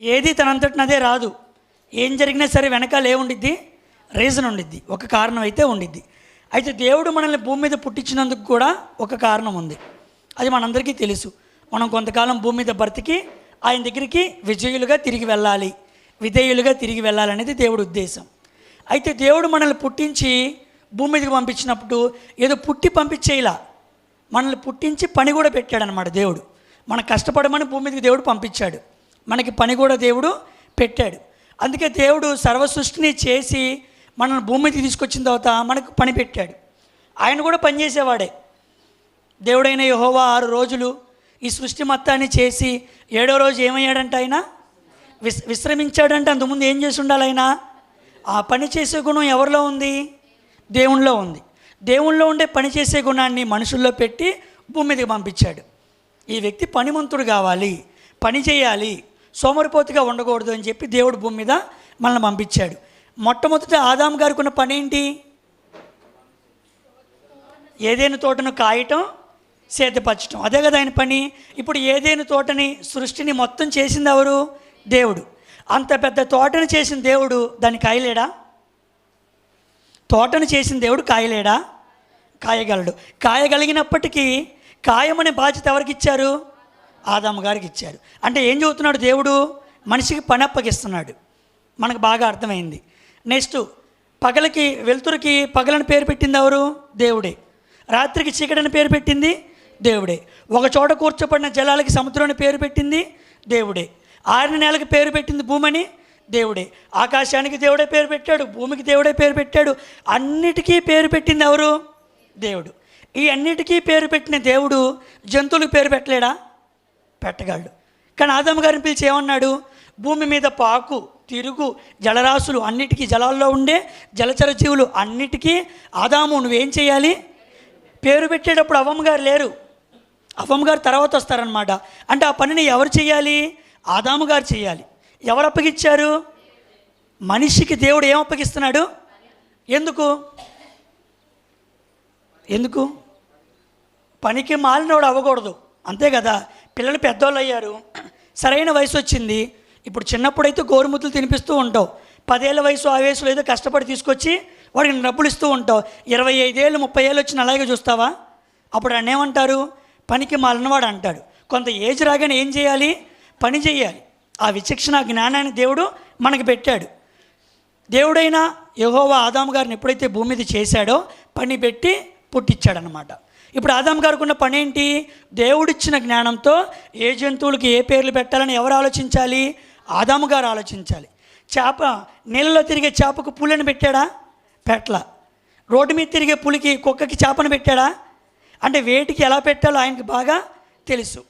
ఏది తనంతటినదే రాదు. ఏం జరిగినా సరే వెనకాల ఏముండిద్ది రీజన్ ఉండిద్ది. ఒక కారణం అయితే ఉండిద్ది. అయితే దేవుడు మనల్ని భూమి మీద పుట్టించినందుకు కూడా ఒక కారణం ఉంది. అది మనందరికీ తెలుసు. మనం కొంతకాలం భూమి మీద బ్రతికి ఆయన దగ్గరికి విజయులుగా తిరిగి వెళ్ళాలి. విధేయులుగా తిరిగి వెళ్ళాలనేది దేవుడు ఉద్దేశం. అయితే దేవుడు మనల్ని పుట్టించి భూమి మీదకి పంపించినప్పుడు ఏదో పుట్టి పంపించేలా మనల్ని పుట్టించి పని కూడా పెట్టాడనమాట దేవుడు. మన కష్టపడమని భూమి మీదకి దేవుడు పంపించాడు. మనకి పని కూడా దేవుడు పెట్టాడు. అందుకే దేవుడు సర్వ సృష్టిని చేసి మనల్ని భూమి తీసుకొచ్చిన తర్వాత మనకు పని పెట్టాడు. ఆయన కూడా పనిచేసేవాడే దేవుడైన యహోవా ఆరు రోజులు ఈ సృష్టి మొత్తాన్ని చేసి ఏడో రోజు ఏమయ్యాడంట ఆయన? విస్ విశ్రమించాడంటే. అంతకుముందు ఏం చేసి ఉండాలి ఆయన? ఆ పని చేసే గుణం ఎవరిలో ఉంది? దేవునిలో ఉంది. దేవునిలో ఉండే పని చేసే గుణాన్ని మనుషుల్లో పెట్టి భూమి మీదకి పంపించాడు. ఈ వ్యక్తి పనిమంతుడు కావాలి పని చేయాలి. సోమరిపోతుగా ఉండకూడదు అని చెప్పి దేవుడు భూమి మీద మనల్ని పంపించాడు. మొట్టమొదట ఆదాం గారికి ఉన్న పని ఏంటి? ఏదైనా తోటను కాయటం సేద్యపరచటం. అదే కదా ఆయన పని? ఇప్పుడు ఏదైనా తోటని సృష్టిని మొత్తం చేసింది ఎవరు? దేవుడు. అంత పెద్ద తోటను చేసిన దేవుడు దాన్ని కాయలేడా? తోటను చేసిన దేవుడు కాయలేడా? కాయగలడు. కాయగలిగినప్పటికీ కాయమనే బాధ్యత ఎవరికి ఇచ్చారు? ఆదాము గారికి ఇచ్చారు. అంటే ఏం చెబుతున్నాడు దేవుడు? మనిషికి పని అప్పగిస్తున్నాడు. మనకు బాగా అర్థమైంది. నెక్స్ట్ పగలకి వెలుతురుకి పగలని పేరు పెట్టింది ఎవరు? దేవుడే. రాత్రికి చీకటిని పేరు పెట్టింది దేవుడే. ఒక చోట కూర్చోబడిన జలాలకి సముద్రాన్ని పేరు పెట్టింది దేవుడే. ఆరిన నెలకి పేరు పెట్టింది భూమని దేవుడే. ఆకాశానికి దేవుడే పేరు పెట్టాడు భూమికి దేవుడే పేరు పెట్టాడు. అన్నిటికీ పేరు పెట్టింది ఎవరు? దేవుడు. ఈ అన్నిటికీ పేరు పెట్టిన దేవుడు జంతువులకు పేరు పెట్టలేడా? పెట్టగలడు. కానీ ఆదమ్మ గారిని పిలిచి ఏమన్నాడు? భూమి మీద పాకు తిరుగు జలరాశులు అన్నిటికీ జలాల్లో ఉండే జలచర జీవులు అన్నిటికీ ఆదాము నువ్వేం చేయాలి? పేరు పెట్టేటప్పుడు అవ్వమ్మ గారు లేరు. అవ్వమ్మగారు తర్వాత వస్తారనమాట అంటే ఆ పనిని ఎవరు చేయాలి? ఆదాము గారు చేయాలి. ఎవరు అప్పగిచ్చారు మనిషికి దేవుడు ఏం అప్పగిస్తున్నాడు? ఎందుకు? ఎందుకు? పనికి మాలినోడు అవ్వకూడదు. అంతే కదా? పిల్లలు పెద్దోళ్ళు అయ్యారు. సరైన వయసు వచ్చింది. ఇప్పుడు చిన్నప్పుడైతే గోరుముద్దులు తినిపిస్తూ ఉంటావు. పదేళ్ళ వయసు ఆ వయసులో ఏదో కష్టపడి తీసుకొచ్చి వాడికి డబ్బులు ఇస్తూ ఉంటావు. ఇరవై ఐదేళ్ళు ముప్పై ఏళ్ళు వచ్చిన అలాగే చూస్తావా? అప్పుడు ఆయన ఏమంటారు? పనికి మాలినవాడు అంటాడు. కొంత ఏజ్ రాగానే ఏం చేయాలి? పని చేయాలి. ఆ విచక్షణ జ్ఞానాన్ని దేవుడు మనకి పెట్టాడు. దేవుడైన యహోవా ఆదాము గారిని ఎప్పుడైతే భూమి మీద చేశాడో పని పెట్టి పుట్టించాడనమాట ఇప్పుడు ఆదాం గారికి ఉన్న పని ఏంటి దేవుడిచ్చిన జ్ఞానంతో ఏ జంతువులకి ఏ పేర్లు పెట్టాలని ఎవరు ఆలోచించాలి? ఆదాము గారు ఆలోచించాలి. చేప నీళ్ళలో తిరిగే చేపకు పులిని పెట్టాడా? పెట్ల రోడ్డు మీద తిరిగే పులికి కుక్కకి చేపను పెట్టాడా? అంటే వేటికి ఎలా పెట్టాలో ఆయనకి బాగా తెలుసు.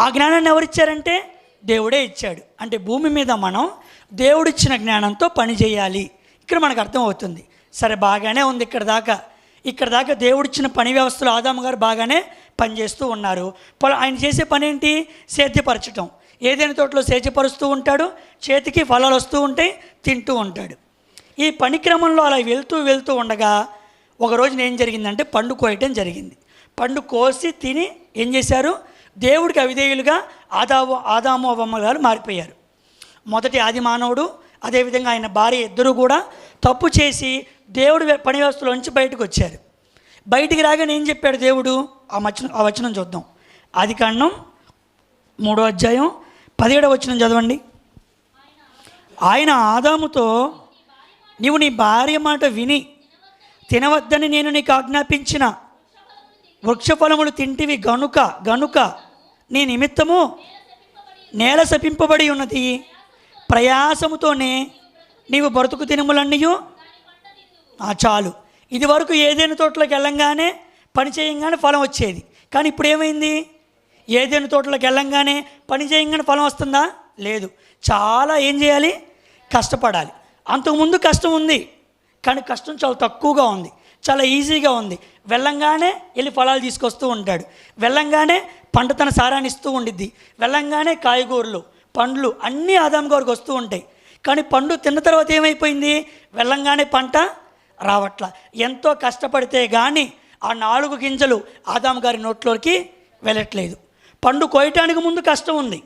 ఆ జ్ఞానాన్ని ఎవరిచ్చారంటే? దేవుడే ఇచ్చాడు. అంటే భూమి మీద మనం దేవుడిచ్చిన జ్ఞానంతో పని చేయాలి. ఇక్కడ మనకు అర్థమవుతుంది. సరే బాగానే ఉంది ఇక్కడ దాకా. ఇక్కడ దాకా దేవుడిచ్చిన పని వ్యవస్థలో ఆదాము గారు బాగానే పనిచేస్తూ ఉన్నారు. ఆయన చేసే పని ఏంటి? సేద్యపరచటం. ఏదైనా తోటలో సేద్యపరుస్తూ ఉంటాడు చేతికి ఫలాలు వస్తూ ఉంటాయి తింటూ ఉంటాడు. ఈ పని క్రమంలో అలా వెళ్తూ వెళ్తూ ఉండగా ఒక రోజున ఏం జరిగిందంటే పండు కోయటం జరిగింది. పండు కోసి తిని ఏం చేశారు? దేవుడికి అవిధేయులుగా ఆదాము ఆదాము అవ్వమ్మ మారిపోయారు. మొదటి ఆది మానవుడు అదేవిధంగా ఆయన భార్య ఇద్దరు కూడా తప్పు చేసి దేవుడు పని వ్యవస్థలోంచి బయటకు వచ్చారు. బయటికి రాగానే ఏం చెప్పాడు దేవుడు? ఆ వచనం ఆ వచనం చూద్దాం. ఆది కాండం మూడో అధ్యాయం పదిహేడవ వచనం చదవండి. ఆయన ఆదాముతో నీవు నీ భార్య మాట విని తినవద్దని నేను నీకు ఆజ్ఞాపించిన వృక్షఫలములు తింటివి గనుక గనుక నీ నిమిత్తము నేల శపింపబడి ఉన్నది. ప్రయాసముతోనే నీవు బ్రతుకు తినములన్నయూ చాలు. ఇది వరకు ఏదైనా తోటలోకి వెళ్ళంగానే పని చేయంగానే ఫలం వచ్చేది. కానీ ఇప్పుడు ఏమైంది? ఏదైనా తోటలోకి వెళ్ళంగానే పని చేయంగానే ఫలం వస్తుందా? లేదు. చాలా ఏం చేయాలి? కష్టపడాలి. అంతకుముందు కష్టం ఉంది. కానీ కష్టం చాలా తక్కువగా ఉంది. చాలా ఈజీగా ఉంది. వెళ్ళంగానే వెళ్ళి ఫలాలు తీసుకొస్తూ ఉంటాడు. వెళ్ళంగానే పంట తన సారాన్ని ఇస్తూ ఉండిద్ది. వెళ్ళంగానే కాయగూరలు పండ్లు అన్నీ ఆదాం గారికి వస్తూ ఉంటాయి. కానీ పండు తిన్న తర్వాత ఏమైపోయింది? వెళ్ళంగానే పంట రావట్ల. ఎంతో కష్టపడితే కానీ ఆ నాలుగు గింజలు ఆదాం గారి నోట్లోకి వెళ్ళట్లేదు. పండు కోయటానికి ముందు కష్టం ఉంది.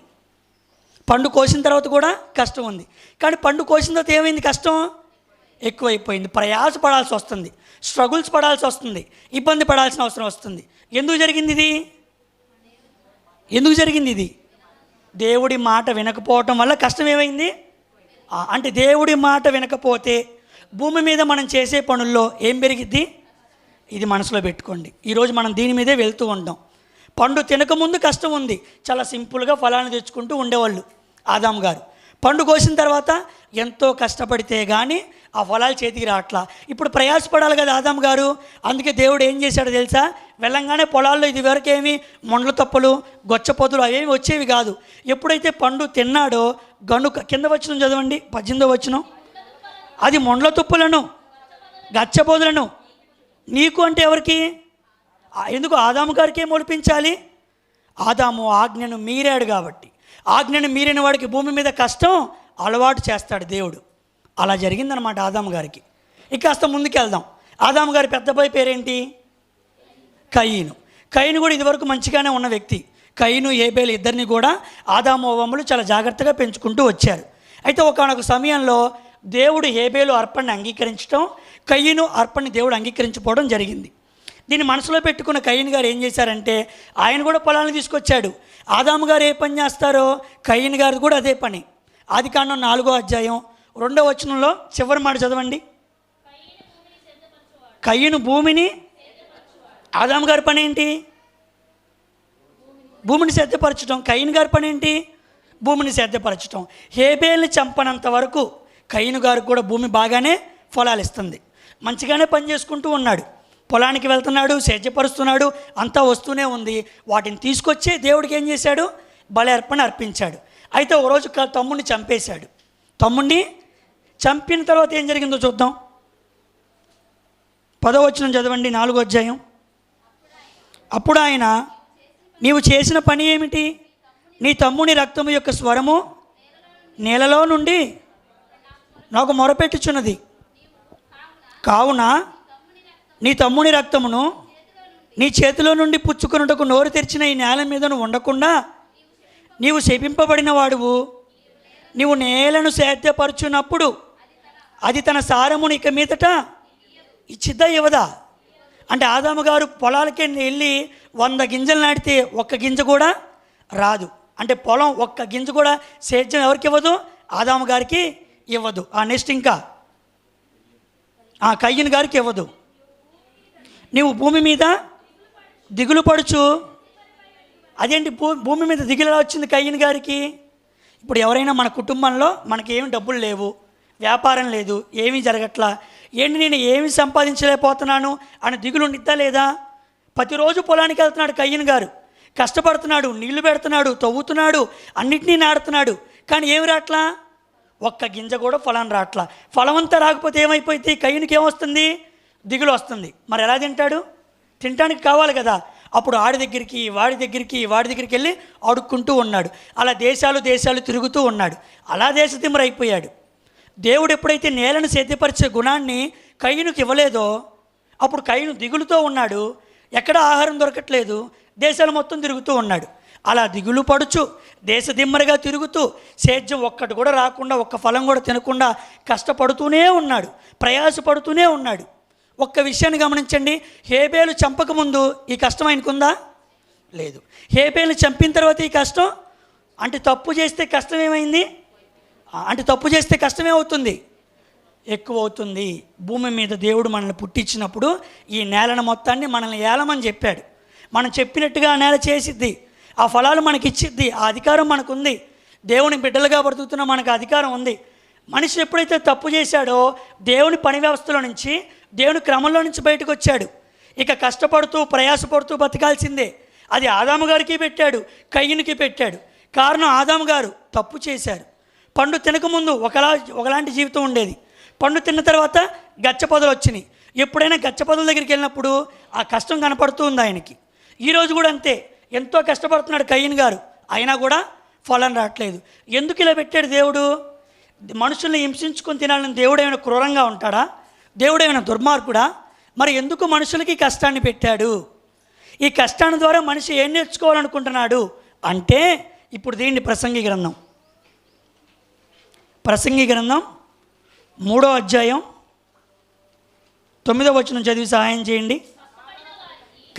పండు కోసిన తర్వాత కూడా కష్టం ఉంది. కానీ పండు కోసిన తర్వాత ఏమైంది కష్టం? ఎక్కువైపోయింది. ప్రయాస పడాల్సి వస్తుంది. స్ట్రగుల్స్ పడాల్సి వస్తుంది. ఇబ్బంది పడాల్సిన అవసరం వస్తుంది. ఎందుకు జరిగింది ఇది? ఎందుకు జరిగింది ఇది? దేవుడి మాట వినకపోవటం వల్ల కష్టం ఏమైంది? అంటే దేవుడి మాట వినకపోతే భూమి మీద మనం చేసే పనుల్లో ఏం పెరిగిద్ది? ఇది మనసులో పెట్టుకోండి. ఈరోజు మనం దీని మీదే వెళ్తూ ఉంటాం పండు తినకముందు కష్టం ఉంది. చాలా సింపుల్గా ఫలాన్ని తెచ్చుకుంటూ ఉండేవాళ్ళు ఆదాం గారు. పండు కోసిన తర్వాత ఎంతో కష్టపడితే కానీ ఆ ఫలాలు చేతికి రావట్లా ఇప్పుడు ప్రయాసపడాలి కదా ఆదాం గారు. అందుకే దేవుడు ఏం చేశాడో తెలుసా? వెళ్ళంగానే పొలాల్లో ఇది వరకేమి మొండ్ల తప్పలు గొచ్చపొతులు అవేమి వచ్చేవి కాదు. ఎప్పుడైతే పండు తిన్నాడో గనుక కింద వచ్చిన చదవండి. పద్దెనిమిదో వచ్చినాం అది మొండ్ల తుప్పులను గచ్చబోదులను. నీకు అంటే ఎవరికి? ఎందుకు ఆదాము గారికే మొలిపించాలి? ఆదాము ఆజ్ఞను మీరాడు కాబట్టి. ఆజ్ఞను మీరిన వాడికి భూమి మీద కష్టం అలవాటు చేస్తాడు దేవుడు. అలా జరిగిందనమాట ఆదాము గారికి. ఇక కాస్త ముందుకెళ్దాం. ఆదాము గారి పెద్ద పేరేంటి? కయ్యను కయ్యను కూడా ఇదివరకు మంచిగానే ఉన్న వ్యక్తి. కయ్యను ఏబేలు ఇద్దరిని కూడా ఆదాము అవ్వములు చాలా జాగ్రత్తగా పెంచుకుంటూ వచ్చారు. అయితే ఒకనొక సమయంలో దేవుడు ఏబేలు అర్పణని అంగీకరించడం కయ్యను అర్పణని దేవుడు అంగీకరించకపోవడం జరిగింది. దీన్ని మనసులో పెట్టుకున్న కయ్యను గారు ఏం చేశారంటే ఆయన కూడా పొలాలను తీసుకొచ్చాడు. ఆదాము గారు ఏ పని చేస్తారో కయ్యన్ గారు కూడా అదే పని. ఆది కాండం నాలుగో అధ్యాయం రెండో వచనంలో చివరి మాట చదవండి. కయ్యను భూమిని ఆదాము గారి పని ఏంటి? భూమిని సిద్ధపరచడం కయ్యను గారి పని ఏంటి? భూమిని సిద్ధపరచడం హేబేల్ని చంపనంత వరకు కయ్యను గారికి కూడా భూమి బాగానే ఫలాలు ఇస్తుంది మంచిగానే పని చేసుకుంటూ ఉన్నాడు. పొలానికి వెళ్తున్నాడు సేద్యపరుస్తున్నాడు అంతా వస్తూనే ఉంది. వాటిని తీసుకొచ్చి దేవుడికి ఏం చేశాడు? బలి అర్పణ అర్పించాడు. అయితే ఓ రోజు తమ్ముడిని చంపేశాడు. తమ్ముడిని చంపిన తర్వాత ఏం జరిగిందో చూద్దాం. పదవచనం చదవండి నాలుగో అధ్యాయం. అప్పుడు ఆయన నీవు చేసిన పని ఏమిటి? నీ తమ్ముని రక్తము యొక్క స్వరము నేలలో నుండి నాకు మొరపెట్టుచున్నది. కావున నీ తమ్ముని రక్తమును నీ చేతిలో నుండి పుచ్చుకొనుటకు నోరు తెరిచిన ఈ నేల మీదను ఉండకుండా నీవు శపింపబడిన వాడువు. నీవు నేలను సేద్యపరుచున్నప్పుడు అది తన సారమును ఇక మీదట ఇచ్చిద్దా ఇవ్వదా? అంటే ఆదాము గారు పొలాలకి వెళ్ళి వంద గింజలు నాటితే ఒక్క గింజ కూడా రాదు. అంటే పొలం ఒక్క గింజ కూడా సేద్యం ఎవరికి ఇవ్వదు? ఆదాము గారికి ఇవ్వదు. ఆ నెక్స్ట్ ఇంకా. ఆ కయ్యన్ గారికి ఇవ్వదు. నీవు భూమి మీద దిగులు పడుచు. అదేంటి భూ భూమి మీద దిగులు వచ్చింది కయ్యన్ గారికి? ఇప్పుడు ఎవరైనా మన కుటుంబంలో మనకి ఏమి డబ్బులు లేవు వ్యాపారం లేదు ఏమీ జరగట్లా ఏంటి నేను ఏమి సంపాదించలేకపోతున్నాను అని దిగులు ఉండిద్దా లేదా? ప్రతిరోజు పొలానికి వెళ్తున్నాడు కయ్యన్ గారు. కష్టపడుతున్నాడు నీళ్ళు పెడుతున్నాడు తవ్వుతున్నాడు అన్నిటినీ నాడుతున్నాడు. కానీ ఏమి రాట్లా? ఒక్క గింజ కూడా ఫలం రాట్లా. ఫలం అంతా రాకపోతే ఏమైపోయింది? కయ్యనికి ఏమొస్తుంది? దిగులు వస్తుంది. మరి ఎలా తింటాడు? తినడానికి కావాలి కదా. అప్పుడు ఆడి దగ్గరికి వాడి దగ్గరికి వాడి దగ్గరికి వెళ్ళి అడుక్కుంటూ ఉన్నాడు. అలా దేశాలు దేశాలు తిరుగుతూ ఉన్నాడు. అలా దేశతిమ్మరైపోయాడు దేవుడు ఎప్పుడైతే నేలను సేద్యపరిచే గుణాన్ని కయ్యనుకి ఇవ్వలేదో అప్పుడు కయ్యను దిగులుతో ఉన్నాడు. ఎక్కడ ఆహారం దొరకట్లేదు. దేశాలు మొత్తం తిరుగుతూ ఉన్నాడు. అలా దిగులు పడుచు దేశదిమ్మరగా తిరుగుతూ సేద్యం ఒక్కటి కూడా రాకుండా ఒక్క ఫలం కూడా తినకుండా కష్టపడుతూనే ఉన్నాడు ప్రయాసపడుతూనే ఉన్నాడు. ఒక్క విషయాన్ని గమనించండి హేబేలు చంపకముందు ఈ కష్టం ఆయనకుందా? లేదు. హేబేలు చంపిన తర్వాత ఈ కష్టం అంటే తప్పు చేస్తే కష్టం ఏమైంది? అంటే తప్పు చేస్తే కష్టమే అవుతుంది ఎక్కువ అవుతుంది భూమి మీద దేవుడు మనల్ని పుట్టించినప్పుడు ఈ నేలను మొత్తాన్ని మనల్ని ఏలమని చెప్పాడు. మనం చెప్పినట్టుగా ఆ నేల చేసిద్ది. ఆ ఫలాలు మనకి ఇచ్చిద్ది ఆ అధికారం మనకుంది. దేవుని బిడ్డలుగా బ్రతుకుతున్న మనకు అధికారం ఉంది. మనిషి ఎప్పుడైతే తప్పు చేశాడో దేవుని పని వ్యవస్థలో నుంచి దేవుని క్రమంలో నుంచి బయటకు వచ్చాడు ఇక కష్టపడుతూ ప్రయాసపడుతూ బతకాల్సిందే. అది ఆదాము గారికి పెట్టాడు కయ్యనికి పెట్టాడు. కారణం ఆదాము గారు తప్పు చేశారు. పండు తినకముందు ఒకలా ఒకలాంటి జీవితం ఉండేది. పండు తిన్న తర్వాత గచ్చపొదలు వచ్చినాయి ఎప్పుడైనా గచ్చపొదల దగ్గరికి వెళ్ళినప్పుడు ఆ కష్టం కనపడుతూ ఉంది ఆయనకి. ఈరోజు కూడా అంతే. ఎంతో కష్టపడుతున్నాడు కయ్యన్ గారు. అయినా కూడా ఫలం రావట్లేదు ఎందుకు ఇలా పెట్టాడు దేవుడు? మనుషుల్ని హింసించుకొని తినాలని దేవుడు ఏమైనా క్రూరంగా ఉంటాడా? దేవుడు ఏమైనా దుర్మార్గుడా? మరి ఎందుకు మనుషులకి కష్టాన్ని పెట్టాడు? ఈ కష్టాన్ని ద్వారా మనిషి ఏం నేర్చుకోవాలనుకుంటున్నాడు? అంటే ఇప్పుడు దీన్ని ప్రసంగి గ్రంథం. ప్రసంగి గ్రంథం మూడో అధ్యాయం తొమ్మిదో వచనం చదివి సహాయం చేయండి.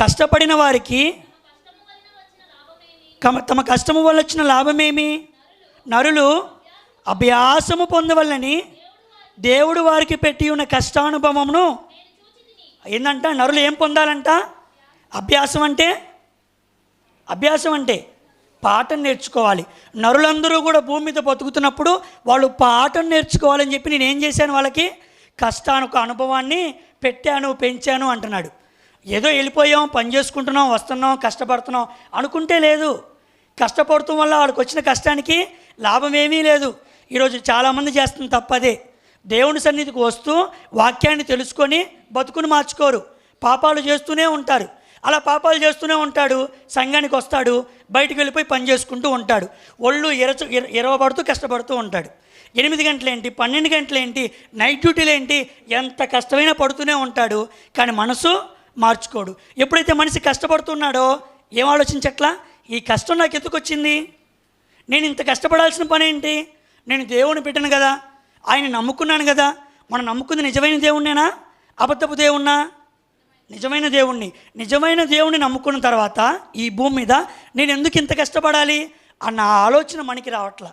కష్టపడిన వారికి తమ కష్టము వల్ల వచ్చిన లాభమేమి? నరులు అభ్యాసము పొందవల్లని దేవుడు వారికి పెట్టి ఉన్న కష్టానుభవమును ఏంటంట నరులు ఏం పొందాలంట? అభ్యాసం అంటే? అభ్యాసం అంటే పాఠం నేర్చుకోవాలి. నరులందరూ కూడా భూమి మీద బతుకుతున్నప్పుడు వాళ్ళు పాఠం నేర్చుకోవాలని చెప్పి నేను ఏం చేశాను వాళ్ళకి? కష్టాను ఒక అనుభవాన్ని పెట్టాను పెంచాను అంటున్నాడు. ఏదో వెళ్ళిపోయాం పని చేసుకుంటున్నాం వస్తున్నాం కష్టపడుతున్నాం అనుకుంటే లేదు. కష్టపడటం వల్ల వాళ్ళకి వచ్చిన కష్టానికి లాభం ఏమీ లేదు. ఈరోజు చాలామంది చేస్తుంది తప్పదే దేవుని సన్నిధికి వస్తూ వాక్యాన్ని తెలుసుకొని బతుకుని మార్చుకోరు. పాపాలు చేస్తూనే ఉంటారు. అలా పాపాలు చేస్తూనే ఉంటాడు సంఘానికి వస్తాడు బయటికి వెళ్ళిపోయి పని చేసుకుంటూ ఉంటాడు. ఒళ్ళు ఎరచు ఎరవబడుతూ కష్టపడుతూ ఉంటాడు. ఎనిమిది గంటలేంటి పన్నెండు గంటలేంటి నైట్ డ్యూటీలు ఏంటి ఎంత కష్టమైనా పడుతూనే ఉంటాడు కానీ మనసు మార్చుకోడు. ఎప్పుడైతే మనిషి కష్టపడుతున్నాడో ఏం ఆలోచించట్లా? ఈ కష్టం నాకు ఎందుకు వచ్చింది? నేను ఇంత కష్టపడాల్సిన పని ఏంటి? నేను దేవుని పెట్టాను కదా ఆయన నమ్ముకున్నాను కదా మనం నమ్ముకుంది నిజమైన దేవుణ్ణేనా? అబద్ధపు దేవుణ్ణా? నిజమైన దేవుణ్ణి. నిజమైన దేవుణ్ణి నమ్ముకున్న తర్వాత ఈ భూమి మీద నేను ఎందుకు ఇంత కష్టపడాలి అన్న ఆలోచన మనకి రావట్లా.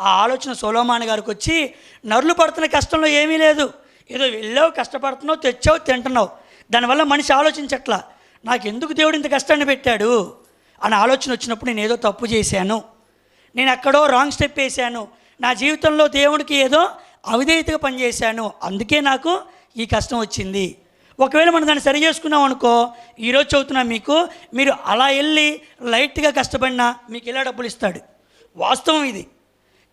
ఆ ఆలోచన సోలోమాన్ గారికి వచ్చి నరులు పడుతున్న కష్టంలో ఏమీ లేదు. ఏదో వెళ్ళావు కష్టపడుతున్నావు తెచ్చావు తింటున్నావు. దానివల్ల మనిషి ఆలోచించట్లా. నాకు ఎందుకు దేవుడు ఇంత కష్టాన్ని పెట్టాడు? అని ఆలోచన వచ్చినప్పుడు నేను ఏదో తప్పు చేశాను. నేను ఎక్కడో రాంగ్ స్టెప్ వేశాను. నా జీవితంలో దేవుడికి ఏదో అవిధేయతగా పనిచేశాను. అందుకే నాకు ఈ కష్టం వచ్చింది. ఒకవేళ మనం దాన్ని సరి చేసుకున్నాం అనుకో ఈరోజు చదువుతున్నా మీకు మీరు అలా వెళ్ళి లైట్గా కష్టపడినా మీకు ఇలా డబ్బులు ఇస్తాడు. వాస్తవం ఇది.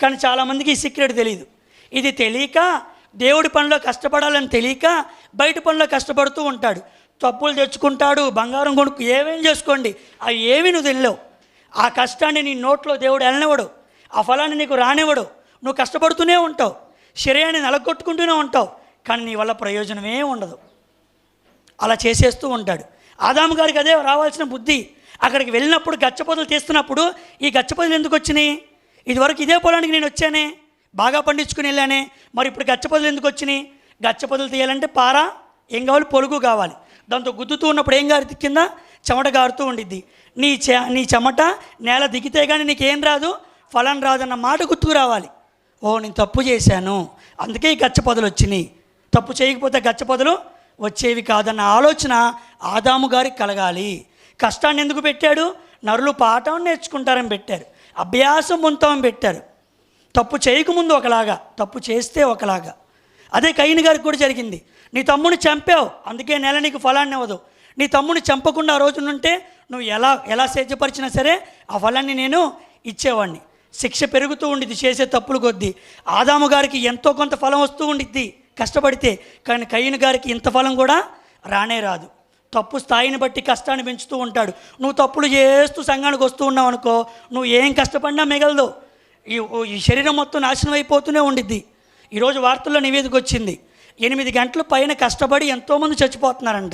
కానీ చాలామందికి ఈ సీక్రెట్ తెలియదు ఇది తెలియక దేవుడి పనిలో కష్టపడాలని తెలియక బయట పనిలో కష్టపడుతూ ఉంటాడు. తప్పులు తెచ్చుకుంటాడు బంగారం కొనుక్కు ఏమేం చేసుకోండి? అవి ఏవి నువ్వు తెలియవు ఆ కష్టాన్ని నీ నోట్లో దేవుడు వెళ్ళనివ్వడు ఆ ఫలాన్ని నీకు రానివ్వడు. నువ్వు కష్టపడుతూనే ఉంటావు. శరీరాన్ని నలగొట్టుకుంటూనే ఉంటావు. కానీ నీ వల్ల ప్రయోజనమే ఉండదు. అలా చేసేస్తూ ఉంటాడు. ఆదాము గారికి అదే రావాల్సిన బుద్ధి. అక్కడికి వెళ్ళినప్పుడు గచ్చపొదలు తీస్తున్నప్పుడు ఈ గచ్చపొదలు ఎందుకు వచ్చినాయి? ఇదివరకు ఇదే పొలానికి నేను వచ్చానే బాగా పండించుకుని వెళ్ళానే మరి ఇప్పుడు గచ్చపొదలు ఎందుకు వచ్చినాయి? గచ్చపొదలు తీయాలంటే పార ఏం కావాలి? పొలుగు కావాలి. దాంతో గుద్దుతూ ఉన్నప్పుడు ఏం గారి కింద చెమట గారుతూ ఉండిద్ది. నీ చె నీ చెమట నేల దిగితే కానీ నీకేం రాదు ఫలం రాదన్న మాట గుర్తుకు రావాలి. ఓ నేను తప్పు చేశాను. అందుకే ఈ గచ్చపొదలు వచ్చినాయి. తప్పు చేయకపోతే గచ్చపొదలు వచ్చేవి కాదన్న ఆలోచన ఆదాము గారికి కలగాలి. కష్టాన్ని ఎందుకు పెట్టాడు? నరులు పాఠం నేర్చుకుంటారని పెట్టారు. అభ్యాసం పొందుతామని పెట్టారు. తప్పు చేయకముందు ఒకలాగా తప్పు చేస్తే ఒకలాగా. అదే కయ్యని గారికి కూడా జరిగింది. నీ తమ్ముని చంపావు అందుకే నెల నీకు ఫలాన్ని ఇవ్వదు. నీ తమ్ముని చంపకుండా ఆ రోజు నుంటే నువ్వు ఎలా ఎలా సేద్యపరిచినా సరే ఆ ఫలాన్ని నేను ఇచ్చేవాడిని శిక్ష పెరుగుతూ ఉండిద్ది చేసే తప్పులు కొద్దీ. ఆదాము గారికి ఎంతో కొంత ఫలం వస్తూ ఉండిద్ది కష్టపడితే కానీ కయ్యను గారికి ఇంత ఫలం కూడా రానే రాదు. తప్పు స్థాయిని బట్టి కష్టాన్ని పెంచుతూ ఉంటాడు. నువ్వు తప్పులు చేస్తూ సంఘానికి వస్తూ ఉన్నావు అనుకో నువ్వు ఏం కష్టపడినా మిగలదు. ఈ ఈ శరీరం మొత్తం నాశనం అయిపోతూనే ఉండిద్ది. ఈరోజు వార్తల్లో నివేదిక వచ్చింది. ఎనిమిది గంటల పైన కష్టపడి ఎంతోమంది చచ్చిపోతున్నారంట.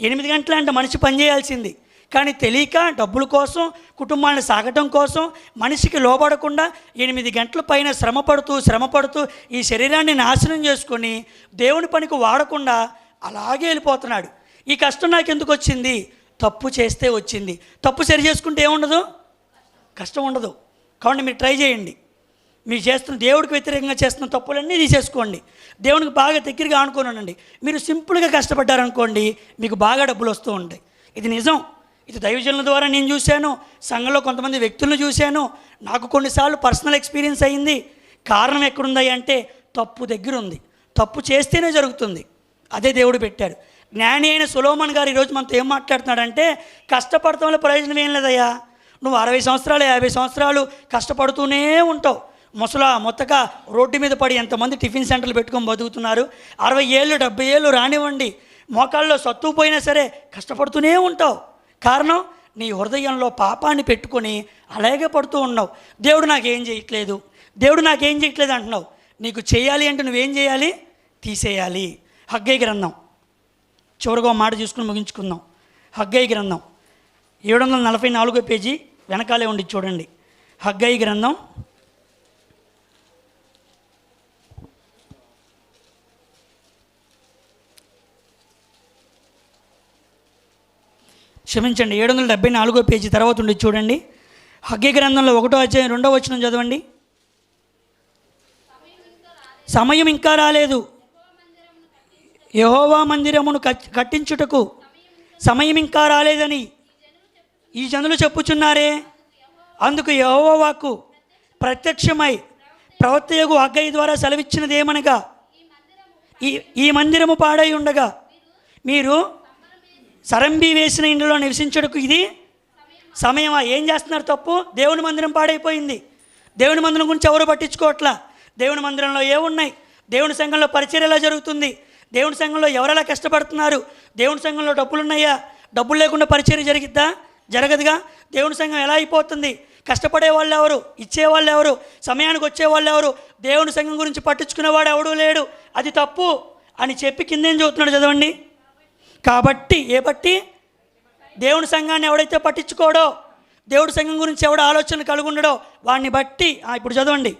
ఎనిమిది గంటలు అంటే మనిషి పనిచేయాల్సింది కానీ తెలియక డబ్బుల కోసం కుటుంబాన్ని సాగటం కోసం మనిషికి లోబడకుండా ఎనిమిది గంటల పైన శ్రమ పడుతూ శ్రమ పడుతూ ఈ శరీరాన్ని నాశనం చేసుకొని దేవుని పనికి వాడకుండా అలాగే వెళ్ళిపోతున్నాడు. ఈ కష్టం నాకు ఎందుకు వచ్చింది? తప్పు చేస్తే వచ్చింది. తప్పు సరి చేసుకుంటే ఏముండదు? కష్టం ఉండదు. కాబట్టి మీరు ట్రై చేయండి. మీరు చేస్తున్న దేవుడికి వ్యతిరేకంగా చేస్తున్న తప్పులన్నీ తీసేసుకోండి. దేవునికి బాగా దగ్గరగా ఆనుకొని ఉండండి. మీరు సింపుల్గా కష్టపడ్డారనుకోండి మీకు బాగా డబ్బులు వస్తూ ఉంటాయి. ఇది నిజం. ఇది దైవజనుల ద్వారా నేను చూశాను. సంఘంలో కొంతమంది వ్యక్తులను చూశాను. నాకు కొన్నిసార్లు పర్సనల్ ఎక్స్పీరియన్స్ అయ్యింది కారణం ఎక్కడుంది అంటే తప్పు దగ్గర ఉంది తప్పు చేస్తేనే జరుగుతుంది. అదే దేవుడు పెట్టాడు. జ్ఞాని అయిన సులోమన్ గారు ఈరోజు మనతో ఏం మాట్లాడుతున్నాడంటే కష్టపడతాం వల్ల ప్రయోజనం ఏం లేదయ్యా. నువ్వు అరవై సంవత్సరాలు యాభై సంవత్సరాలు కష్టపడుతూనే ఉంటావు. ముసలా మొత్తక రోడ్డు మీద పడి ఎంతమంది టిఫిన్ సెంటర్లు పెట్టుకొని బతుకుతున్నారు? అరవై ఏళ్ళు డెబ్బై ఏళ్ళు రానివ్వండి. మోకాల్లో సత్తు పోయినా సరే కష్టపడుతూనే ఉంటావు. కారణం నీ హృదయంలో పాపాన్ని పెట్టుకొని అలాగే పడుతూ ఉన్నావు. దేవుడు నాకేం చేయట్లేదు. దేవుడు నాకేం చేయట్లేదు అంటున్నావు. నీకు చేయాలి అంటే నువ్వేం చేయాలి? తీసేయాలి. హగ్గై గ్రంథం. చివరిగా మాట చూసుకుని ముగించుకుందాం. హగ్గై గ్రంథం. ఏడు వందల నలభై నాలుగో పేజీ వెనకాలే ఉండి చూడండి. హగ్గై గ్రంథం. క్షమించండి ఏడు వందల డెబ్బై నాలుగో పేజీ తర్వాత ఉండి చూడండి. హగ్గి గ్రంథంలో ఒకటో అధ్యాయం రెండో వచనం చదవండి. సమయం ఇంకా రాలేదు. యహోవా మందిరమును కట్టించుటకు సమయం ఇంకా రాలేదని ఈ జనులు చెప్పుచున్నారే. అందుకు యహోవాకు ప్రత్యక్షమై ప్రవర్తయగు అగ్గయ్య ద్వారా సెలవిచ్చినది ఏమనగా ఈ ఈ మందిరము పాడై ఉండగా మీరు సరంబి వేసిన ఇంట్లో నివసించుటకు ఇది సమయమా? ఏం చేస్తున్నారు తప్పు? దేవుని మందిరం పాడైపోయింది. దేవుని మందిరం గురించి ఎవరు పట్టించుకోవట్లా? దేవుని మందిరంలో ఏమున్నాయి? దేవుని సంఘంలో పరిచయం ఎలా జరుగుతుంది? దేవుని సంఘంలో ఎవరెలా కష్టపడుతున్నారు? దేవుని సంఘంలో డబ్బులు ఉన్నాయా డబ్బులు లేకుండా పరిచయం జరిగిద్దా? జరగదుగా? దేవుని సంఘం ఎలా అయిపోతుంది? కష్టపడే వాళ్ళు ఎవరు? ఇచ్చేవాళ్ళు ఎవరు? సమయానికి వచ్చేవాళ్ళు ఎవరు? దేవుని సంఘం గురించి పట్టించుకునేవాడు ఎవడూ లేడు. అది తప్పు అని చెప్పి కిందేం చదువుతున్నాడు చదవండి. కాబట్టి ఏ బట్టి? దేవుని సంఘాన్ని ఎవడైతే పట్టించుకోడో దేవుడి సంఘం గురించి ఎవడ ఆలోచన కలిగి ఉండడో వాడిని బట్టి ఆ, ఇప్పుడు చదవండి.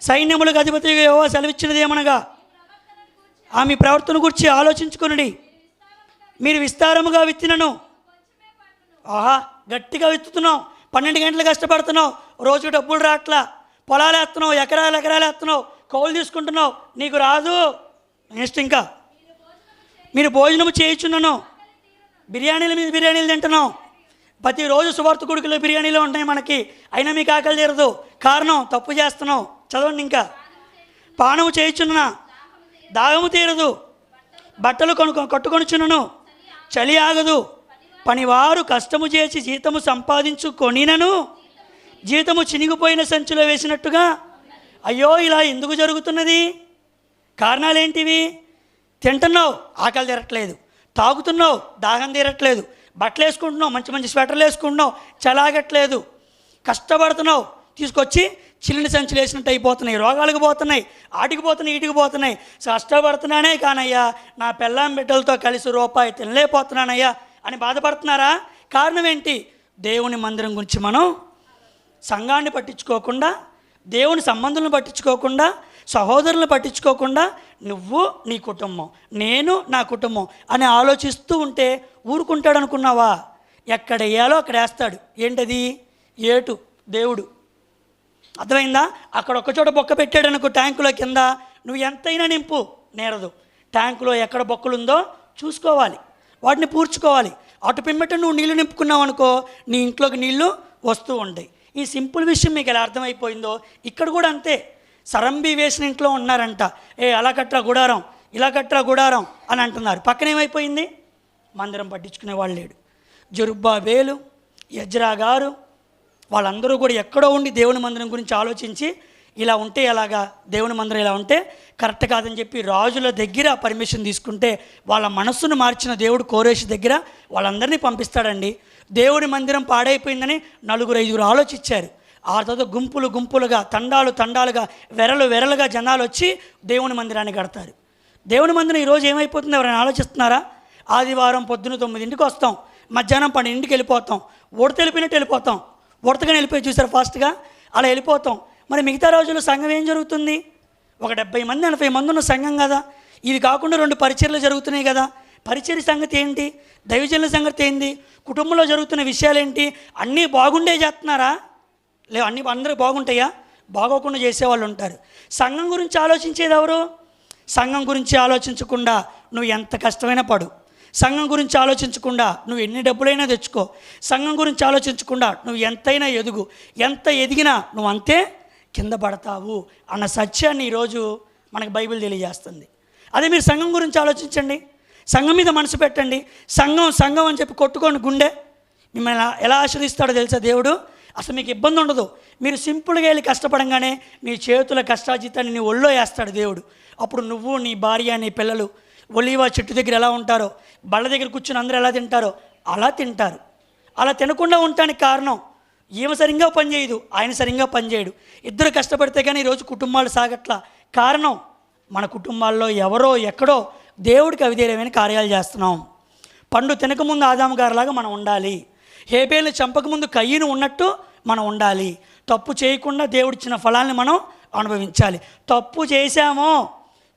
సైన్యములకు అధిపతి యోవా సెలవిచ్చినది ఏమనగా ఆమె ప్రవర్తన గురించి ఆలోచించుకునడి. మీరు విస్తారముగా విత్తినను. ఆహా గట్టిగా విత్తుతున్నావు. పన్నెండు గంటలు కష్టపడుతున్నావు. రోజు డబ్బులు రాట్లా. పొలాలు వేస్తున్నావు ఎకరాలు ఎకరాలు వేస్తున్నావు కౌలు తీసుకుంటున్నావు. నీకు రాదు. నెక్స్ట్ ఇంకా. మీరు భోజనం చేయించున్నాను. బిర్యానీల మీద బిర్యానీలు తింటున్నాం. ప్రతిరోజు సువార్త కొడుకులు బిర్యానీలు ఉంటాయి మనకి. అయినా మీకు ఆకలి తీరదు. కారణం తప్పు చేస్తున్నావు చదవండి ఇంకా. పానము చేయుచున్నా దాహము తీరదు. బట్టలు కొను కట్టుకొనుచున్నాను. చలి ఆగదు. పనివారు కష్టము చేసి జీతము సంపాదించుకొనినను. జీతము చినిగిపోయిన సంచిలో వేసినట్టుగా. అయ్యో ఇలా ఎందుకు జరుగుతున్నది? కారణాలేంటివి? తింటున్నావు ఆకలి తీరట్లేదు. తాగుతున్నావు దాహం తీరట్లేదు. బట్టలు వేసుకుంటున్నావు మంచి మంచి స్వెటర్లు వేసుకుంటున్నావు చలాగట్లేదు. కష్టపడుతున్నావు తీసుకొచ్చి చిల్లిని సంచులు వేసినట్టు అయిపోతున్నాయి. రోగాలకు పోతున్నాయి ఆటికి పోతున్నాయి ఇటుకు పోతున్నాయి. కష్టపడుతున్నానే కానయ్యా నా పెళ్ళాం బిడ్డలతో కలిసి రూపాయి తినలేకపోతున్నానయ్యా అని బాధపడుతున్నారా? కారణం ఏంటి? దేవుని మందిరం గురించి మనం సంఘాన్ని పట్టించుకోకుండా దేవుని సంబంధులను పట్టించుకోకుండా సహోదరులను పట్టించుకోకుండా నువ్వు నీ కుటుంబం నేను నా కుటుంబం అని ఆలోచిస్తూ ఉంటే ఊరుకుంటాడు అనుకున్నావా ఎక్కడ వేయాలో అక్కడ వేస్తాడు. ఏంటది? ఏటు? దేవుడు. అర్థమైందా? అక్కడ ఒకచోట బొక్క పెట్టాడు అనుకో ట్యాంకులో కింద నువ్వు ఎంతైనా నింపు నేరదు. ట్యాంకులో ఎక్కడ బొక్కలుందో చూసుకోవాలి. వాటిని పూడ్చుకోవాలి. అటు పిమ్మట నువ్వు నీళ్ళు నింపుకున్నావు అనుకో నీ ఇంట్లోకి నీళ్ళు వస్తూ ఉంటాయి. ఈ సింపుల్ విషయం మీకు ఎలా అర్థమైపోయిందో ఇక్కడ కూడా అంతే. సరంబి వేసిన ఇంట్లో ఉన్నారంట. ఏ అలా కట్రా గుడారం ఇలా కట్రా గుడారం అని అంటున్నారు. పక్కన ఏమైపోయింది? మందిరం పట్టించుకునే వాళ్ళు లేడు. జరుబ్బా వేలు యజ్రా గారు వాళ్ళందరూ కూడా ఎక్కడో ఉండి దేవుని మందిరం గురించి ఆలోచించి ఇలా ఉంటే ఎలాగా దేవుని మందిరం ఇలా ఉంటే కరెక్ట్ కాదని చెప్పి రాజుల దగ్గర పర్మిషన్ తీసుకుంటే వాళ్ళ మనస్సును మార్చిన దేవుడు కోరేష్ దగ్గర వాళ్ళందరినీ పంపిస్తాడండి. దేవుడి మందిరం పాడైపోయిందని నలుగురు ఐదుగురు ఆలోచించారు. ఆ తర్వాత గుంపులు గుంపులుగా తండాలు తండాలుగా వెరలు వెరలుగా జనాలు వచ్చి దేవుని మందిరాన్ని కడతారు. దేవుని మందిరం ఈరోజు ఏమైపోతుంది? ఎవరైనా ఆలోచిస్తున్నారా? ఆదివారం పొద్దున తొమ్మిదింటికి వస్తాం. మధ్యాహ్నం పన్నెండింటికి వెళ్ళిపోతాం. ఉడత వెళ్ళిపోయినట్టు వెళ్ళిపోతాం. ఉడతగానే వెళ్ళిపోయి చూసారు ఫాస్ట్గా? అలా వెళ్ళిపోతాం. మరి మిగతా రోజుల్లో సంఘం ఏం జరుగుతుంది? ఒక డెబ్బై మంది ఎనభై మంది ఉన్న సంఘం కదా? ఇవి కాకుండా రెండు పరిచర్లు జరుగుతున్నాయి కదా? పరిచయ సంగతి ఏంటి? దైవజనుల సంగతి ఏంటి కుటుంబంలో జరుగుతున్న విషయాలు ఏంటి? అన్నీ బాగుండే చేస్తున్నారా? లేవు అన్ని అందరూ బాగుంటాయా? బాగోకుండా చేసేవాళ్ళు ఉంటారు. సంఘం గురించి ఆలోచించేది ఎవరు? సంఘం గురించి ఆలోచించకుండా నువ్వు ఎంత కష్టమైనా పడు. సంఘం గురించి ఆలోచించకుండా నువ్వు ఎన్ని డబ్బులైనా తెచ్చుకో. సంఘం గురించి ఆలోచించకుండా నువ్వు ఎంతైనా ఎదుగు. ఎంత ఎదిగినా నువ్వు అంతే కింద పడతావు అన్న సత్యాన్ని ఈరోజు మనకు బైబిల్ తెలియజేస్తుంది. అదే మీరు సంఘం గురించి ఆలోచించండి. సంఘం మీద మనసు పెట్టండి. సంఘం సంఘం అని చెప్పి కొట్టుకోండి గుండె మిమ్మల్ని ఎలా- ఎలా ఆశ్రయిస్తాడో తెలుసా దేవుడు? అసలు మీకు ఇబ్బంది ఉండదు. మీరు సింపుల్గా వెళ్ళి కష్టపడంగానే మీ చేతుల కష్టాజీతాన్ని నీ ఒళ్ళో వేస్తాడు దేవుడు. అప్పుడు నువ్వు నీ భార్య నీ పిల్లలు ఒలీవా చెట్టు దగ్గర ఎలా ఉంటారో బళ్ళ దగ్గర కూర్చుని అందరూ ఎలా తింటారో అలా తింటారు. అలా తినకుండా ఉండటానికి కారణం ఈమె సరిగ్గా పనిచేయదు ఆయన సరిగ్గా పనిచేయడు ఇద్దరు కష్టపడితే కానీ ఈరోజు కుటుంబాలు సాగట్లా. కారణం మన కుటుంబాల్లో ఎవరో ఎక్కడో దేవుడికి అవిధేయమైన కార్యాలు చేస్తున్నాం. పండు తినకముందు ఆదాము గారిలాగా మనం ఉండాలి. హేబేల్ని చంపకముందు కయ్యను ఉన్నట్టు మనం ఉండాలి. తప్పు చేయకుండా దేవుడిచ్చిన ఫలాన్ని మనం అనుభవించాలి. తప్పు చేశామో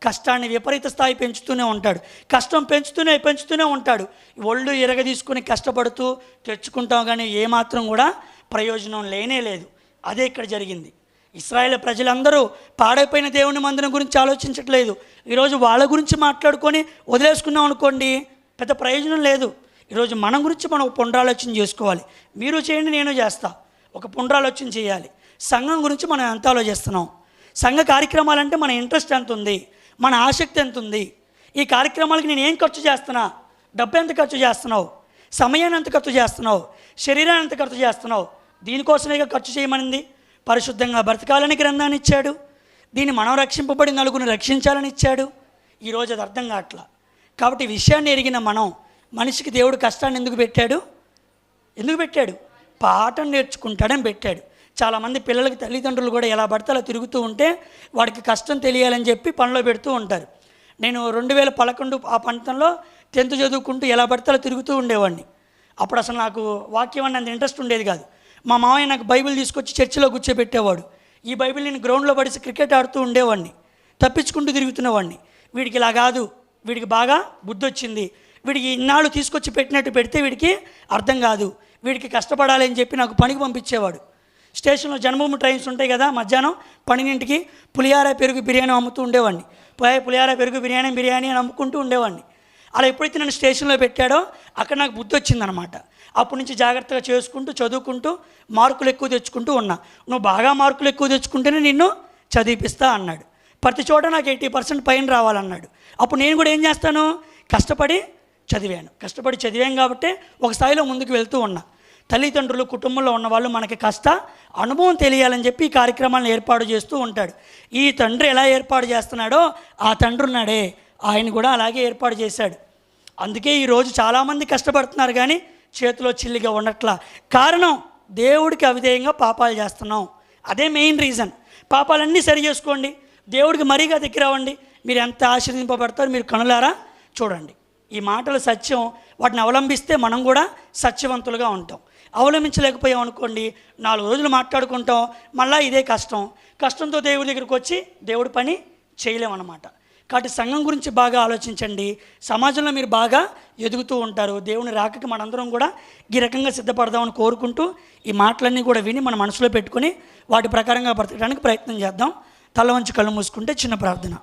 కష్టాన్ని విపరీత స్థాయి పెంచుతూనే ఉంటాడు. కష్టం పెంచుతూనే పెంచుతూనే ఉంటాడు. ఒళ్ళు ఇరగ తీసుకుని కష్టపడుతూ తెచ్చుకుంటాం కానీ ఏమాత్రం కూడా ప్రయోజనం లేనే లేదు. అదే ఇక్కడ జరిగింది. ఇస్రాయేల్ ప్రజలందరూ పాడైపోయిన దేవుని మందిరం గురించి ఆలోచించట్లేదు. ఈరోజు వాళ్ళ గురించి మాట్లాడుకొని వదిలేసుకున్నాం అనుకోండి పెద్ద ప్రయోజనం లేదు. ఈరోజు మన గురించి మనం పునరాలోచన చేసుకోవాలి. మీరు చేయండి నేను చేస్తా. ఒక పునరాలోచన చేయాలి. సంఘం గురించి మనం ఎంత ఆలోచిస్తున్నాం? సంఘ కార్యక్రమాలంటే మన ఇంట్రెస్ట్ ఎంత ఉంది మన ఆసక్తి ఎంత ఉంది ఈ కార్యక్రమాలకి నేను ఏం ఖర్చు చేస్తున్నా? డబ్బు ఎంత ఖర్చు చేస్తున్నావు? సమయాన్ని ఎంత ఖర్చు చేస్తున్నావు? శరీరాన్ని ఎంత ఖర్చు చేస్తున్నావు? దీనికోసమే ఖర్చు చేయమనింది? పరిశుద్ధంగా బ్రతకాలని గ్రంథాన్ని ఇచ్చాడు. దీన్ని మనం రక్షింపబడి నలుగురిని రక్షించాలని ఇచ్చాడు. ఈరోజు అది అర్థం కావట్లా. కాబట్టి విషయాన్ని ఎరిగిన మనం మనిషికి దేవుడు కష్టాన్ని ఎందుకు పెట్టాడు? ఎందుకు పెట్టాడు? పాఠం నేర్చుకుంటాడని పెట్టాడు. చాలామంది పిల్లలకి తల్లిదండ్రులు కూడా ఎలా పడితే తిరుగుతూ ఉంటే వాడికి కష్టం తెలియాలని చెప్పి పనిలో పెడుతూ ఉంటారు. నేను రెండు వేల పదకొండు ఆ పంతంలో టెన్త్ చదువుకుంటూ ఎలా పడితే తిరుగుతూ ఉండేవాడిని. అప్పుడు అసలు నాకు వాక్యం అని అంత ఇంట్రెస్ట్ ఉండేది కాదు. మా మామయ్య నాకు బైబిల్ తీసుకొచ్చి చర్చిలో కూర్చోబెట్టేవాడు. ఈ బైబిల్ నేను గ్రౌండ్లో పడిసి క్రికెట్ ఆడుతూ ఉండేవాడిని. తప్పించుకుంటూ తిరుగుతున్నవాడిని. వీడికి ఇలా కాదు వీడికి బాగా బుద్ధి వచ్చింది వీడికి ఇన్నాళ్ళు తీసుకొచ్చి పెట్టినట్టు పెడితే వీడికి అర్థం కాదు. వీడికి కష్టపడాలి అని చెప్పి నాకు పనికి పంపించేవాడు. స్టేషన్లో జన్మభూమి ట్రైన్స్ ఉంటాయి కదా మధ్యాహ్నం పన్నెండింటికి పులిహార పెరుగు బిర్యానీ అమ్ముతూ ఉండేవాడిని. పులిహార పెరుగు బిర్యానీ బిర్యానీ అని అమ్ముకుంటూ ఉండేవాడిని. అలా ఎప్పుడైతే నన్ను స్టేషన్లో పెట్టాడో అక్కడ నాకు బుద్ధి వచ్చిందనమాట అప్పటి నుంచి జాగ్రత్తగా చేసుకుంటూ చదువుకుంటూ మార్కులు ఎక్కువ తెచ్చుకుంటూ ఉన్నా. నువ్వు బాగా మార్కులు ఎక్కువ తెచ్చుకుంటేనే నిన్ను చదివిపిస్తా అన్నాడు. ప్రతి చోట నాకు ఎయిటీ పర్సెంట్ పైన రావాలన్నాడు. అప్పుడు నేను కూడా ఏం చేస్తాను? కష్టపడి చదివాను. కష్టపడి చదివాను కాబట్టి ఒక స్థాయిలో ముందుకు వెళ్తూ ఉన్నా. తల్లిదండ్రులు కుటుంబంలో ఉన్నవాళ్ళు మనకి కష్ట అనుభవం తెలియాలని చెప్పి ఈ కార్యక్రమాలను ఏర్పాటు చేస్తూ ఉంటాడు. ఈ తండ్రి ఎలా ఏర్పాటు చేస్తున్నాడో ఆ తండ్రి ఉన్నాడే. ఆయన కూడా అలాగే ఏర్పాటు చేశాడు. అందుకే ఈరోజు చాలామంది కష్టపడుతున్నారు కానీ చేతిలో చిల్లిగా ఉండట్లా. కారణం దేవుడికి అవిధేయంగా పాపాలు చేస్తున్నాం. అదే మెయిన్ రీజన్. పాపాలన్నీ సరి చేసుకోండి. దేవుడికి మరీగా దగ్గర అవ్వండి. మీరు ఎంత ఆశీర్దింపబడతారో మీరు కనులారా? చూడండి. ఈ మాటలు సత్యం. వాటిని అవలంబిస్తే మనం కూడా సత్యవంతులుగా ఉంటాం. అవలంబించలేకపోయాం అనుకోండి నాలుగు రోజులు మాట్లాడుకుంటాం మళ్ళీ ఇదే కష్టం. కష్టంతో దేవుడి దగ్గరికి వచ్చి దేవుడి పని చేయలేమన్నమాట. కాబట్టి సంఘం గురించి బాగా ఆలోచించండి. సమాజంలో మీరు బాగా ఎదుగుతూ ఉంటారు. దేవుని రాకకి మనందరం కూడా ఈ రకంగా సిద్ధపడదామని కోరుకుంటూ ఈ మాటలన్నీ కూడా విని మన మనసులో పెట్టుకొని వాటి ప్రకారంగా బ్రతకడానికి ప్రయత్నం చేద్దాం. తల వంచి కళ్ళు మూసుకుంటే చిన్న ప్రార్థన.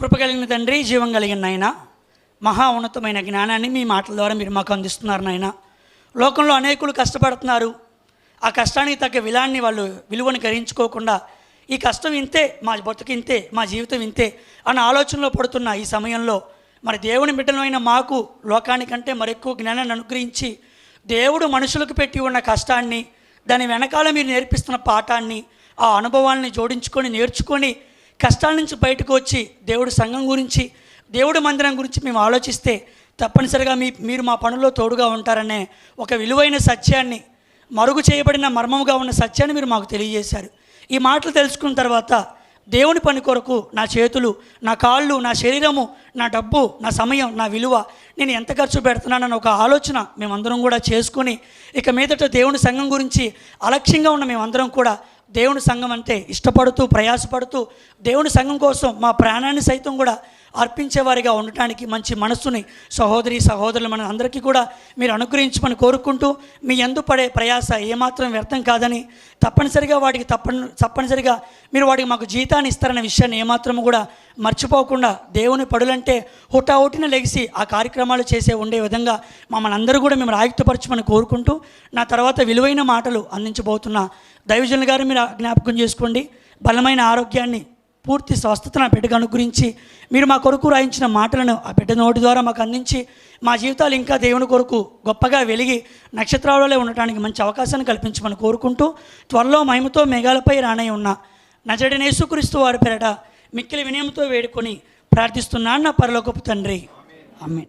కృప కలిగిన తండ్రి జీవం కలిగిన నాయన. మహా ఉన్నతమైన జ్ఞానాన్ని మీ మాటల ద్వారా మీరు మాకు అందిస్తున్నారు నాయన. లోకంలో అనేకులు కష్టపడుతున్నారు. ఆ కష్టానికి తగ్గ విలాన్ని వాళ్ళు విలువను గ్రహించుకోకుండా ఈ కష్టం ఇంతే మా బ్రతుకు ఇంతే మా జీవితం ఇంతే అన్న ఆలోచనలో పడుతున్న ఈ సమయంలో మరి దేవుని బిడ్డలమైన మాకు లోకానికంటే మరెక్కువ జ్ఞానాన్ని అనుగ్రహించి దేవుడు మనుషులకు పెట్టి ఉన్న కష్టాన్ని దాని వెనకాల మీరు నేర్పిస్తున్న పాఠాన్ని ఆ అనుభవాల్ని జోడించుకొని నేర్చుకొని కష్టాల నుంచి బయటకు వచ్చి దేవుడు సంఘం గురించి దేవుడి మందిరం గురించి మేము ఆలోచిస్తే తప్పనిసరిగా మీ మీరు మా పనుల్లో తోడుగా ఉంటారనే ఒక విలువైన సత్యాన్ని మరుగు చేయబడిన మర్మముగా ఉన్న సత్యాన్ని మీరు మాకు తెలియజేశారు. ఈ మాటలు తెలుసుకున్న తర్వాత దేవుని పని కొరకు నా చేతులు నా కాళ్ళు నా శరీరము నా డబ్బు నా సమయం నా విలువ నేను ఎంత ఖర్చు పెడుతున్నానన్న ఒక ఆలోచన మేమందరం కూడా చేసుకుని ఇక మీదట దేవుని సంఘం గురించి అలక్ష్యంగా ఉన్న మేమందరం కూడా దేవుని సంఘం అంటే ఇష్టపడుతూ ప్రయాసపడుతూ దేవుని సంఘం కోసం మా ప్రాణాన్ని సైతం కూడా అర్పించేవారిగా ఉండటానికి మంచి మనస్సుని సహోదరి సహోదరులు మన అందరికీ కూడా మీరు అనుగ్రహించమని కోరుకుంటూ మీ ఎందు పడే ప్రయాస ఏమాత్రం వ్యర్థం కాదని తప్పనిసరిగా వాటికి తప్పని తప్పనిసరిగా మీరు వాటికి మాకు జీతాన్ని ఇస్తారనే విషయాన్ని ఏమాత్రం కూడా మర్చిపోకుండా దేవుని పడులంటే హుటాహుటిన లెగిసి ఆ కార్యక్రమాలు చేసే ఉండే విధంగా మమ్మల్ని అందరూ కూడా మేము రాయుక్తపరచమని కోరుకుంటూ నా తర్వాత విలువైన మాటలు అందించబోతున్న దైవజనులు గారు మీరు జ్ఞాపకం చేసుకోండి. బలమైన ఆరోగ్యాన్ని పూర్తి స్వస్థత నా బిడ్డకు అనుగ్రహించి మీరు మా కొరకు రాయించిన మాటలను ఆ బిడ్డ నోటి ద్వారా మాకు అందించి మా జీవితాలు ఇంకా దేవుని కొరకు గొప్పగా వెలిగి నక్షత్రాలలో ఉండటానికి మంచి అవకాశాన్ని కల్పించమని కోరుకుంటూ త్వరలో మహిమతో మేఘాలపై రానై ఉన్న నజడినేసుక్రీస్తు వారి పేరట మిక్కిలి వినయంతో వేడుకొని ప్రార్థిస్తున్నాను నా పరలోకపు తండ్రి. అమ్మే